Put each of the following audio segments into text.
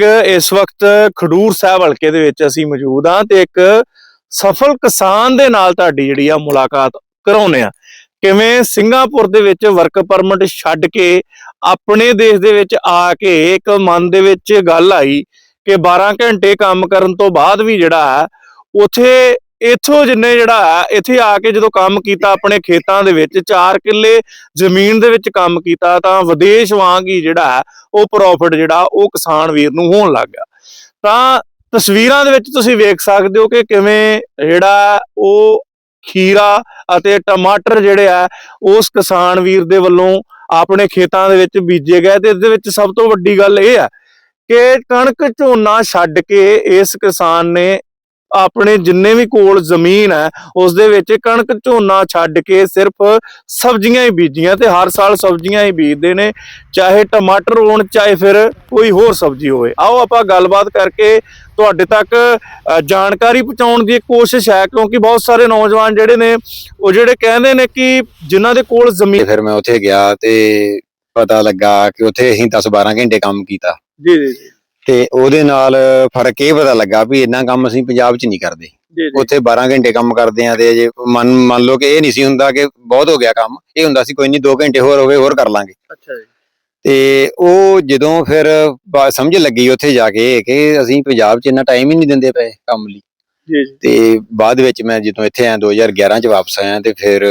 ਇਸ ਵਕਤ ਖਡੂਰ ਸਾਹਿਬ ਹਲਕੇ ਦੇ ਵਿੱਚ ਅਸੀਂ ਮੌਜੂਦ ਹਾਂ ਤੇ ਇੱਕ ਸਫਲ ਕਿਸਾਨ ਦੇ ਨਾਲ ਤੁਹਾਡੀ ਜਿਹੜੀ ਆ ਮੁਲਾਕਾਤ ਕਰਾਉਨੇ ਆ ਕਿਵੇਂ ਸਿੰਗਾਪੁਰ ਦੇ ਵਿੱਚ ਵਰਕ ਪਰਮਿਟ ਛੱਡ ਕੇ ਆਪਣੇ ਦੇਸ਼ ਦੇ ਵਿੱਚ ਆ ਕੇ ਇੱਕ ਮਨ ਦੇ ਵਿੱਚ ਗੱਲ ਆਈ ਕਿ 12 ਘੰਟੇ ਕੰਮ ਕਰਨ ਤੋਂ ਬਾਅਦ ਵੀ ਜਿਹੜਾ ਹੈ, ਉਥੇ ਇੱਥੋਂ ਜਿੰਨੇ ਜਿਹੜਾ ਹੈ, ਇੱਥੇ ਆ ਕੇ ਜਦੋਂ ਕੰਮ ਕੀਤਾ ਆਪਣੇ ਖੇਤਾਂ ਦੇ ਵਿੱਚ 4 ਕਿੱਲੇ ਜ਼ਮੀਨ ਦੇ ਵਿੱਚ ਕੰਮ ਕੀਤਾ, ਤਾਂ ਵਿਦੇਸ਼ ਵਾਂਗ ਹੀ ਜਿਹੜਾ ਹੈ, ਉਹ ਪ੍ਰੋਫਿਟ ਜਿਹੜਾ, ਉਹ ਕਿਸਾਨ ਵੀਰ ਨੂੰ ਹੋਣ ਲੱਗ ਗਿਆ। ਤਾਂ ਤਸਵੀਰਾਂ ਦੇ ਵਿੱਚ ਤੁਸੀਂ ਵੇਖ ਸਕਦੇ ਹੋ ਕਿ ਕਿਵੇਂ ਜਿਹੜਾ ਉਹ ਖੀਰਾ ਅਤੇ ਟਮਾਟਰ ਜਿਹੜੇ ਆ ਉਸ ਕਿਸਾਨ ਵੀਰ ਦੇ ਵੱਲੋਂ ਆਪਣੇ ਖੇਤਾਂ ਦੇ ਵਿੱਚ ਬੀਜੇ ਗਏ ਤੇ ਇਸ ਦੇ ਵਿੱਚ ਸਭ ਤੋਂ ਵੱਡੀ ਗੱਲ ਇਹ ਹੈ ਕਿ ਕਣਕ ਝੋਨਾ ਛੱਡ ਕੇ ਇਸ ਕਿਸਾਨ ਨੇ ਆਪਣੇ ਜਿੰਨੇ ਵੀ ਕੋਲ ਜ਼ਮੀਨ ਹੈ ਉਸ ਦੇ ਵਿੱਚ ਕਣਕ ਝੋਨਾ ਛੱਡ ਕੇ ਸਿਰਫ ਸਬਜ਼ੀਆਂ ਹੀ ਬੀਜੀਆਂ ਤੇ ਹਰ ਸਾਲ ਸਬਜ਼ੀਆਂ ਹੀ ਬੀਜਦੇ ਨੇ ਚਾਹੇ ਟਮਾਟਰ ਹੋਣ ਚਾਹੇ ਫਿਰ ਕੋਈ ਹੋਰ ਸਬਜ਼ੀ ਹੋਵੇ। ਆਓ ਆਪਾਂ ਗੱਲਬਾਤ ਕਰਕੇ ਤੁਹਾਡੇ ਤੱਕ ਜਾਣਕਾਰੀ ਪਹੁੰਚਾਉਣ ਦੀ ਕੋਸ਼ਿਸ਼ ਹੈ ਕਿਉਂਕਿ ਬਹੁਤ ਸਾਰੇ ਨੌਜਵਾਨ ਜਿਹੜੇ ਨੇ ਉਹ ਜਿਹੜੇ ਕਹਿੰਦੇ ਨੇ ਕਿ ਜਿਨ੍ਹਾਂ ਦੇ ਕੋਲ ਜ਼ਮੀਨ ਫਿਰ ਮੈਂ ਉੱਥੇ ਗਿਆ ਤੇ ਪਤਾ ਲੱਗਾ ਕਿ ਉੱਥੇ ਅਸੀਂ 10-12 ਘੰਟੇ ਕੰਮ ਕੀਤਾ। ਜੀ ਜੀ। ਤੇ ਉਹਦੇ ਨਾਲ ਫ਼ਰਕ ਇਹ ਪਤਾ ਲੱਗਾ ਵੀ ਇੰਨਾ ਕੰਮ ਅਸੀਂ ਪੰਜਾਬ 'ਚ ਨਹੀਂ ਕਰਦੇ। ਉੱਥੇ 12 ਘੰਟੇ ਕੰਮ ਕਰਦੇ ਆ ਤੇ ਜੇ ਮੰਨ ਮੰਨ ਲਓ ਕਿ ਇਹ ਨਹੀਂ ਸੀ ਹੁੰਦਾ ਕਿ ਬਹੁਤ ਹੋ ਗਿਆ ਕੰਮ ਇਹ ਹੁੰਦਾ ਸੀ ਕੋਈ ਨਹੀਂ 2 ਘੰਟੇ ਹੋਰ ਹੋਵੇ ਹੋਰ ਕਰ ਲਾਂਗੇ। ਅੱਛਾ ਜੀ। ਤੇ ਉਹ ਜਦੋਂ ਫਿਰ ਸਮਝ ਲੱਗੀ ਉੱਥੇ ਜਾ ਕੇ ਕਿ ਅਸੀਂ ਪੰਜਾਬ 'ਚ ਇੰਨਾ ਟਾਈਮ ਹੀ ਨਹੀਂ ਦਿੰਦੇ ਪਏ ਕੰਮ ਲਈ। ਤੇ ਬਾਅਦ ਵਿੱਚ ਮੈਂ ਜਦੋਂ ਇੱਥੇ ਆਇਆ 2011 ਚ ਵਾਪਸ ਆਇਆ ਤੇ ਫਿਰ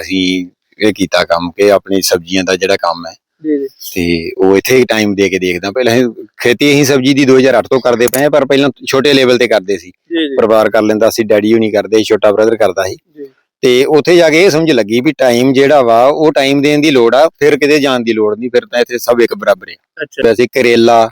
ਅਸੀਂ ਇਹ ਕੀਤਾ ਕੰਮ ਕਿ ਆਪਣੀ ਸਬਜ਼ੀਆਂ ਦਾ ਜਿਹੜਾ ਕੰਮ ਹੈ ਜੀ ਜੀ। ਤੇ ਉਹ ਇੱਥੇ ਟਾਈਮ ਦੇ ਕੇ ਦੇਖਦਾ। ਪਹਿਲਾਂ ਅਸੀਂ ਖੇਤੀ ਅਸੀਂ ਸਬਜ਼ੀ ਦੀ 2008 ਤੋਂ ਕਰਦੇ ਪਏ ਹਾਂ, ਪਰ ਪਹਿਲਾਂ ਛੋਟੇ ਲੈਵਲ ਤੇ ਕਰਦੇ ਸੀ। ਜੀ ਜੀ। ਪਰਿਵਾਰ ਕਰ ਲੈਂਦਾ ਸੀ ਡੈਡੀ ਨਹੀਂ ਕਰਦੇ ਛੋਟਾ ਬ੍ਰਦਰ ਕਰਦਾ ਸੀ। ਜੀ। ਤੇ ਉੱਥੇ ਜਾ ਕੇ ਇਹ ਸਮਝ ਲੱਗੀ ਵੀ ਟਾਈਮ ਜਿਹੜਾ ਵਾ ਉਹ ਟਾਈਮ ਦੇਣ ਦੀ ਲੋੜ ਆ ਫਿਰ ਕਿਤੇ ਜਾਣ ਦੀ ਲੋੜ ਨਹੀਂ ਫਿਰ ਤਾਂ ਇੱਥੇ ਸਭ ਇੱਕ ਬਰਾਬਰ ਹੈ ਅੱਛਾ। ਵੈਸੇ ਕਰੇਲਾ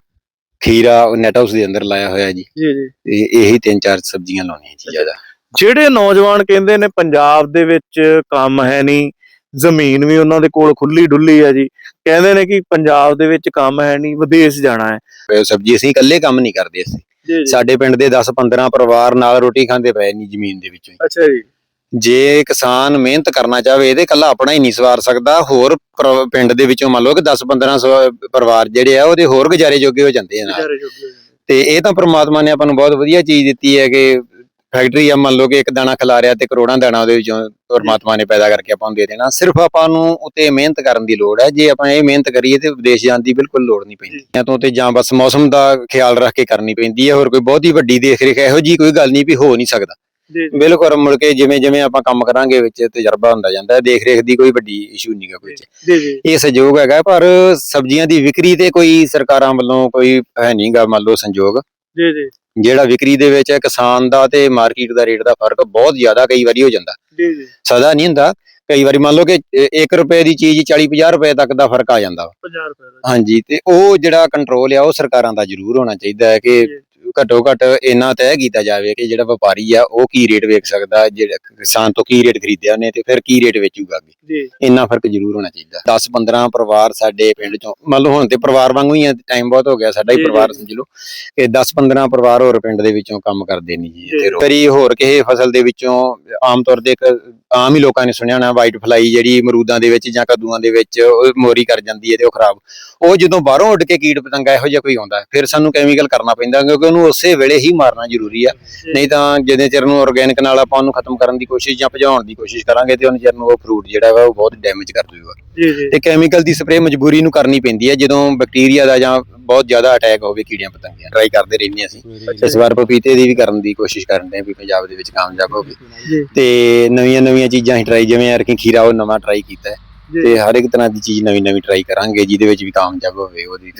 ਖੀਰਾ ਉਹ ਨੈਟ ਹਾਊਸ ਦੇ ਅੰਦਰ ਲਾਇਆ ਹੋਇਆ ਜੀ। ਜੀ ਜੀ। ਤੇ ਇਹੀ ਤਿੰਨ ਚਾਰ ਸਬਜ਼ੀਆਂ ਲਾਉਣੀਆਂ ਜੀ ਜ਼ਿਆਦਾ। ਜਿਹੜੇ ਨੌਜਵਾਨ ਕਹਿੰਦੇ ਨੇ ਪੰਜਾਬ ਦੇ ਵਿੱਚ ਕੰਮ ਹੈ ਨਹੀਂ ਜ਼ਮੀਨ ਵੀ ਉਹਨਾਂ ਦੇ ਕੋਲ ਖੁੱਲੀ ਡੁੱਲੀ ਹੈ ਜੀ। ਕਹਿੰਦੇ ਨੇ ਕਿ ਪੰਜਾਬ ਦੇ ਵਿੱਚ ਕੰਮ ਹੈ ਨਹੀਂ ਵਿਦੇਸ਼ ਜਾਣਾ ਹੈ। ਸਬਜ਼ੀ ਅਸੀਂ ਇਕੱਲੇ ਕੰਮ ਨਹੀਂ ਕਰਦੇ ਅਸੀਂ। ਸਾਡੇ ਪਿੰਡ ਦੇ 10-15 ਪਰਿਵਾਰ ਨਾਲ ਰੋਟੀ ਖਾਂਦੇ ਪਏ ਨਹੀਂ ਜ਼ਮੀਨ ਦੇ ਵਿੱਚੋਂ। ਅੱਛਾ ਜੀ। ਜੇ ਕਿਸਾਨ ਮਿਹਨਤ ਕਰਨਾ ਚਾਹਵੇ ਇਹਦੇ ਇਕੱਲਾ ਆਪਣਾ ਹੀ ਨਹੀਂ ਸਵਾਰ ਸਕਦਾ। ਹੋਰ ਪਿੰਡ ਦੇ ਵਿੱਚੋਂ ਮੰਨ ਲਓ ਕਿ 10-15 ਸੌ ਪਰਿਵਾਰ ਜਿਹੜੇ ਆ ਉਹਦੇ ਹੋਰ ਗੁਜ਼ਾਰੇ ਜੋਗੇ ਹੋ ਜਾਂਦੇ ਆ। ਤੇ ਇਹ ਤਾਂ ਪ੍ਰਮਾਤਮਾ ਨੇ ਆਪਾਂ ਨੂੰ ਬਹੁਤ ਵਧੀਆ ਚੀਜ਼ ਦਿੱਤੀ ਹੈ ਕਿ ਫੈਕਟਰੀ ਆ ਮੰਨ ਲਓ ਕਿ ਇੱਕ ਦਾਣਾ ਖਿਲਾ ਰਿਹਾ ਤੇ ਕਰੋੜਾਂ ਦਾਣਾ ਉਹਦੇ ਵਿੱਚੋਂ ਪਰਮਾਤਮਾ ਨੇ ਪੈਦਾ ਕਰਕੇ ਆਪਾਂ ਨੂੰ ਦੇ ਦੇਣਾ ਸਿਰਫ ਆਪਾਂ ਨੂੰ ਉਤੇ ਮਿਹਨਤ ਕਰਨ ਦੀ ਲੋੜ ਹੈ। ਜੇ ਆਪਾਂ ਇਹ ਮਿਹਨਤ ਕਰੀਏ ਤੇ ਵਿਦੇਸ਼ ਜਾਣ ਦੀ ਬਿਲਕੁਲ ਲੋੜ ਨਹੀਂ ਪੈਂਦੀ। ਜਾਂ ਤੋਂ ਤੇ ਜਾਂ ਬਸ ਮੌਸਮ ਦਾ ਖਿਆਲ ਰੱਖ ਕੇ ਕਰਨੀ ਪੈਂਦੀ ਹੈ ਹੋਰ ਕੋਈ ਬਹੁਤੀ ਵੱਡੀ ਦੇਖ ਰੇਖ ਇਹੋ ਜੀ ਕੋਈ ਗੱਲ ਨਹੀਂ ਵੀ ਹੋ ਨਹੀਂ ਸਕਦਾ। ਬਿਲਕੁਲ ਮੁੜ ਕੇ ਜਿਵੇਂ ਜਿਵੇਂ ਆਪਾਂ ਕੰਮ ਕਰਾਂਗੇ ਵਿੱਚ ਤਜਰਬਾ ਹੁੰਦਾ ਜਾਂਦਾ ਹੈ ਦੇਖ ਰੇਖ ਦੀ ਕੋਈ ਵੱਡੀ ਇਸ਼ੂ ਨਹੀਂਗਾ ਕੋਈ ਜੀ ਜੀ ਇਹ ਸਹਿਯੋਗ ਹੈਗਾ ਪਰ ਸਬਜ਼ੀਆਂ ਦੀ ਵਿਕਰੀ ਤੇ ਕੋਈ ਸਰਕਾਰਾਂ ਵੱਲੋਂ ਕੋਈ ਹੈ ਨਹੀਂਗਾ ਮੰਨ ਲਓ ਸੰਯੋਗ। ਜੀ ਜੀ। ਜਿਹੜਾ ਵਿਕਰੀ ਦੇ ਵਿੱਚ ਹੈ ਕਿਸਾਨ ਦਾ ਤੇ ਮਾਰਕੀਟ ਦਾ ਰੇਟ ਦਾ ਫ਼ਰਕ ਬਹੁਤ ਜ਼ਿਆਦਾ ਕਈ ਵਾਰੀ ਹੋ ਜਾਂਦਾ ਜੀ ਜੀ ਸਦਾ ਨਹੀਂ ਹੁੰਦਾ ਕਈ ਵਾਰੀ ਮੰਨ ਲਓ ਕਿ 1 ਰੁਪਏ ਦੀ ਚੀਜ਼ 40 50 ਰੁਪਏ ਤੱਕ ਦਾ ਫ਼ਰਕ ਆ ਜਾਂਦਾ ਵਾ। 50 ਰੁਪਏ ਦਾ ਹਾਂਜੀ ਤੇ ਉਹ ਜਿਹੜਾ ਕੰਟਰੋਲ ਆ ਉਹ ਸਰਕਾਰਾਂ ਦਾ ਜ਼ਰੂਰ ਹੋਣਾ ਚਾਹੀਦਾ ਹੈ ਕਿ। ਘੱਟੋ ਘੱਟ ਇੰਨਾ ਤੈਅ ਕੀਤਾ ਜਾਵੇ ਕਿ ਜਿਹੜਾ ਵਪਾਰੀ ਆ ਉਹ ਕੀ ਰੇਟ ਵੇਚ ਸਕਦਾ ਜਿਹੜਾ ਕਿਸਾਨ ਤੋਂ ਕੀ ਰੇਟ ਖਰੀਦਿਆ ਉਹਨੇ ਤੇ ਫਿਰ ਕੀ ਰੇਟ ਵੇਚੂਗਾ ਅੱਗੇ। ਜੀ। ਇੰਨਾ ਫ਼ਰਕ ਜ਼ਰੂਰ ਹੋਣਾ ਚਾਹੀਦਾ। 10 15 ਪਰਿਵਾਰ ਸਾਡੇ ਪਿੰਡ ਚੋਂ ਮੰਨ ਲਓ ਹੁਣ ਤੇ ਪਰਿਵਾਰ ਵਾਂਗੂ ਹੀ ਆ ਟਾਈਮ ਬਹੁਤ ਹੋ ਗਿਆ ਸਾਡਾ ਹੀ। ਪਰਿਵਾਰ ਸਮਝ ਲਓ। ਕਿ 10 15 ਪਰਿਵਾਰ ਹੋਰ ਪਿੰਡ ਦੇ ਵਿੱਚੋਂ ਕੰਮ ਕਰਦੇ ਨਹੀਂ ਜੀ। ਇੱਥੇ ਕਰੀ ਹੋਰ ਕਿਸੇ ਫਸਲ ਦੇ ਵਿੱਚੋਂ ਆਮ ਤੌਰ ਤੇ ਇੱਕ ਆਮ ਹੀ ਲੋਕਾਂ ਨੇ ਸੁਣਿਆ ਹੋਣਾ ਵਾਈਟ ਫਲਾਈ ਜਿਹੜੀ ਅਮਰੂਦਾਂ ਦੇ ਵਿੱਚ ਜਾਂ ਕੱਦੂਆਂ ਦੇ ਵਿੱਚ ਉਹ ਮੋਰੀ ਕਰ ਜਾਂਦੀ ਹੈ ਤੇ ਉਹ ਖਰਾਬ। ਉਹ ਜਦੋਂ ਬਾਹਰੋਂ ਉੱਡ ਕੇ ਕੀਟ ਪਤੰਗਾ ਇਹੋ ਜਿਹਾ ਕੋਈ ਆਉਂਦਾ ਫਿਰ ਸਾਨੂੰ ਕੈਮੀਕਲ ਕਰਨਾ ਪੈਂਦਾ ਕਿਉਂਕਿ ਉਹਨੂੰ ਉਸੇ ਵੇਲੇ ਹੀ ਮਾਰਨਾ ਜ਼ਰੂਰੀ ਆ। ਨਹੀਂ ਤਾਂ ਜਿੰਨੇ ਚਿਰ ਨੂੰ ਆਰਗੈਨਿਕ ਨਾਲ ਆਪਾਂ ਉਹਨੂੰ ਖਤਮ ਕਰਨ ਦੀ ਕੋਸ਼ਿਸ਼ ਜਾਂ ਭਜਾਉਣ ਦੀ ਕੋਸ਼ਿਸ਼ ਕਰਾਂਗੇ ਤੇ ਉਹਨੇ ਚਿਰ ਨੂੰ ਉਹ ਫਰੂਟ ਜਿਹੜਾ ਵਾ ਉਹ ਬਹੁਤ ਡੈਮੇਜ ਕਰ ਦੂਗਾ। ਜੀ ਜੀ। ਤੇ ਕੈਮੀਕਲ ਦੀ ਸਪਰੇਅ ਮਜਬੂਰੀ ਨੂੰ ਕਰਨੀ ਪੈਂਦੀ ਹੈ ਜਦੋਂ ਬੈਕਟੀਰੀਆ ਦਾ ਜਾਂ ਬਹੁਤ ਜ਼ਿਆਦਾ ਅਟੈਕ ਹੋਵੇ ਕੀੜੀਆਂ ਪਤੰਗੀਆਂ ਟਰਾਈ ਕਰਦੇ ਰਹਿੰਦੇ ਅਸੀਂ। ਇਸ ਵਾਰ ਪਪੀਤੇ ਦੀ ਵੀ ਕਰਨ ਦੀ ਕੋਸ਼ਿਸ਼ ਕਰਨ ਦੇ ਵੀ ਪੰਜਾਬ ਦੇ ਵਿੱਚ ਕਾਮਯਾਬ ਹੋਵੇ। ਤੇ ਨਵੀਆਂ ਨਵੀਆਂ ਚੀਜ਼ਾਂ ਹੀ ਟਰਾਈ ਜਿਵੇਂ ਯਾਰ ਕਿ ਖੀਰਾ ਉਹ ਨਵਾਂ ਟਰਾਈ ਕੀਤਾ ਹੈ। ਤੇ ਹਰ ਇੱਕ ਤਰ੍ਹਾਂ ਦੀ ਚੀਜ਼ ਨਵੀਂ ਨਵੀਂ ਟਰਾਈ ਕਰਾਂਗੇ ਜਿਹਦੇ ਵਿੱਚ ਵੀ ਕਾਮਯਾਬ ਹੋਵੇ ਉਹਦੀ